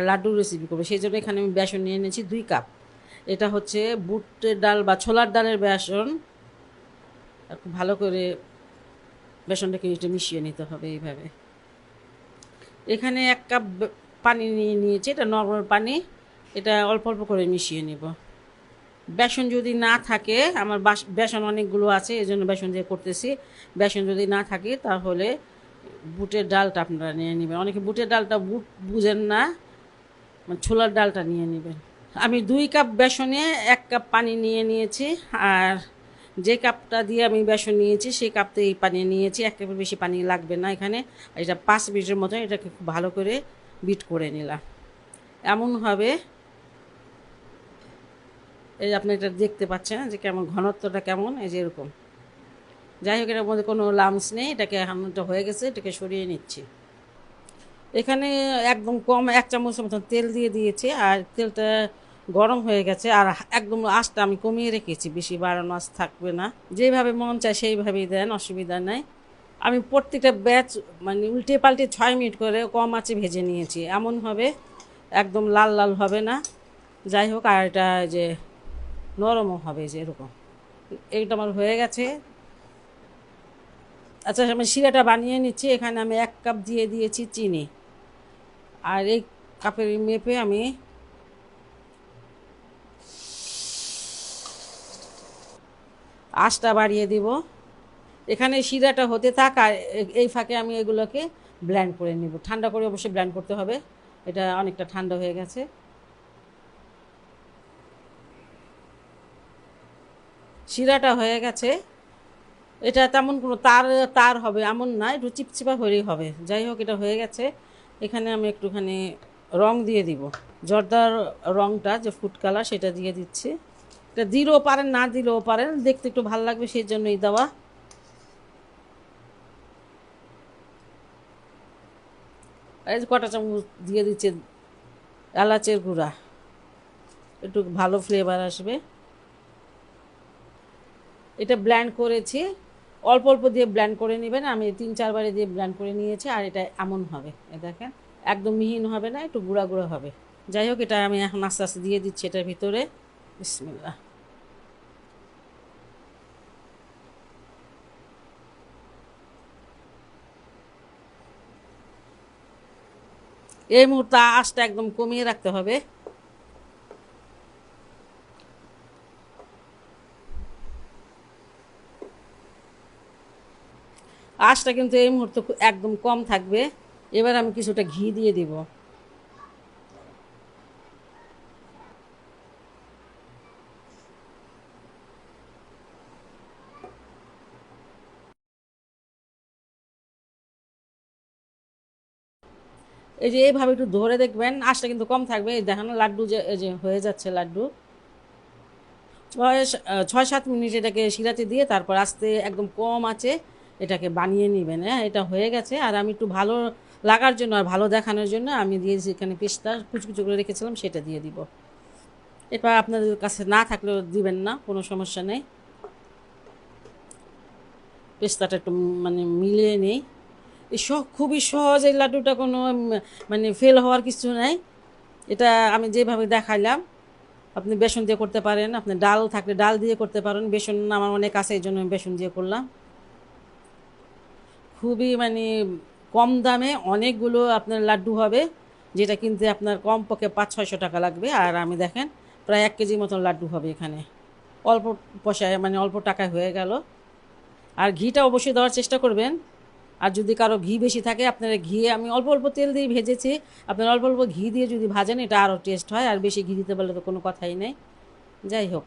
লাড্ডুর recipe করব। সেই জন্য এখানে আমি বেসন নিয়ে নিয়েছি দুই কাপ। এটা হচ্ছে বুটের ডাল বা ছোলার ডালের বেসন। খুব ভালো করে বেসনটাকে একটু মিশিয়ে নিতে হবে এইভাবে। এখানে এক কাপ পানি নিয়ে নিয়েছি, এটা নর্মাল পানি। এটা অল্প অল্প করে মিশিয়ে নিব। বেসন যদি না থাকে, আমার বাস- বেসন অনেকগুলো আছে, এই জন্য বেসন দিয়ে করতেছি। বেসন যদি না থাকে, তাহলে বুটের ডালটা আপনারা নিয়ে নেবেন। অনেকে বুটের ডালটা বুট বুঝেন না। ছোলার ডালটা নিয়ে নেবেন। আমি দুই কাপ বেসনে এক কাপ পানি নিয়ে নিয়েছি, আর যে কাপটা দিয়ে আমি বেসন নিয়েছি, সেই কাপতে এই পানি নিয়েছি। এক কাপের বেশি পানি লাগবে না এখানে। এটা পাঁচ মিনিটের মতো এটাকে খুব ভালো করে বিট করে নিলাম। এমনভাবে এই আপনি এটা দেখতে পাচ্ছেন যে কেমন, ঘনত্বটা কেমন, এই যে এরকম। যাই হোক, এটার মধ্যে কোনো লামস নেই। এটাকে এখন হয়ে গেছে, এটাকে সরিয়ে নিচ্ছি। এখানে একদম কম এক চামচের মতন তেল দিয়ে দিয়েছি, আর তেলটা গরম হয়ে গেছে, আর একদম আঁচটা আমি কমিয়ে রেখেছি, বেশি বাড়ানো আঁচ থাকবে না। যেভাবে মন চায় সেইভাবেই দেন, অসুবিধা নাই। আমি প্রত্যেকটা ব্যাচ মানে উল্টে পাল্টে ছয় মিনিট করে কম আঁচে ভেজে নিয়েছি, এমন হবে, একদম লাল লাল হবে না। যাই হোক, আর এটা যে নরমও হবে যে এরকম। এইটা আমার হয়ে গেছে। আচ্ছা আমি শিরাটা বানিয়ে নিচ্ছি, এখানে আমি এক কাপ দিয়ে দিয়েছি চিনি। আর এই কাপের মেপে আমি আঁচটা বাড়িয়ে দিব। এখানে শিরাটা হতে থাক আর এই ফাঁকে আমি এগুলোকে ব্ল্যান্ড করে নিব। ঠান্ডা করে অবশ্যই ব্ল্যান্ড করতে হবে। এটা অনেকটা ঠান্ডা হয়ে গেছে। শিরাটা হয়ে গেছে। এটা তেমন কোনো তার তার হবে এমন না, একটু চিপচিপা হলেই হবে। যাই হোক, এটা হয়ে গেছে। এখানে আমি একটুখানি রং দিয়ে দিব। জর্দার রংটা যে ফুড কালার সেটা দিয়ে দিচ্ছি। এটা দিলেও পারেন, না দিলেও পারেন। দেখতে একটু ভালো লাগবে সেই জন্যই দেওয়া। এই কটা চামচ দিয়ে দিচ্ছে এলাচের গুঁড়া। একটু ভালো ফ্লেভার আসবে। এটা ব্ল্যান্ড করেছি। অল্প অল্প দিয়ে ব্ল্যান্ড করে নেবেন। আমি তিন চারবারে দিয়ে ব্ল্যান্ড করে নিয়েছি আর এটা এমন হবে, এ দেখেন। একদম মিহিন হবে না, একটু গুঁড়া গুঁড়া হবে। যাই হোক, এটা আমি এখন আস্তে আস্তে দিয়ে দিচ্ছি এটার ভিতরে। বিসমিল্লাহ। এই মুহূর্তে আঁচটা একদম কমিয়ে রাখতে হবে। আঁচটা কিন্তু এই মুহূর্তে একদম কম থাকবে। এবার আমি কিছুটা ঘি দিয়ে দিব। এই যে এইভাবে একটু ধরে দেখবেন আঁচটা কিন্তু কম থাকবে। এই দেখেন, লাড্ডু যে যে হয়ে যাচ্ছে লাড্ডু। ছয় ছয়, সাত মিনিট এটাকে শিরাতে দিয়ে তারপর আস্তে একদম কম আছে। এটাকে বানিয়ে নেবেন হ্যাঁ? এটা হয়ে গেছে। আর আমি একটু ভালো লাগার জন্য আর ভালো দেখানোর জন্য আমি দিয়েছি এখানে পেস্তা কুচু কুচু করে রেখেছিলাম সেটা দিয়ে দিব। এরপর আপনাদের কাছে না থাকলেও দিবেন না, কোনো সমস্যা নেই। পেস্তাটা একটু মানে মিলিয়ে নেই। সহ খুবই সহজ এই লাড্ডুটা কোনো মানে ফেল হওয়ার কিছু নাই। এটা আমি যেভাবে দেখাইলাম, আপনি বেসন দিয়ে করতে পারেন, আপনি ডাল থাকলে ডাল দিয়ে করতে পারেন। বেসন আমার অনেক আছে, এই জন্য আমি বেসন দিয়ে করলাম। খুবই মানে কম দামে অনেকগুলো আপনার লাড্ডু হবে, যেটা কিনতে আপনার কম পক্ষে পাঁচ, ছয়শো টাকা লাগবে। আর আমি দেখেন, প্রায় এক কেজি মতন লাড্ডু হবে এখানে। অল্প পয়সায় মানে অল্প টাকায় হয়ে গেল। আর ঘিটা অবশ্যই দেওয়ার চেষ্টা করবেন। আর যদি কারও ঘি বেশি থাকে, আপনারা ঘি, আমি অল্প অল্প তেল দিয়ে ভেজেছি। আপনারা অল্প অল্প ঘি দিয়ে যদি ভাজেন, এটা আরও টেস্ট হয়। আর বেশি ঘি দিতে পারলে তো কোনো কথাই নেই। যাই হোক।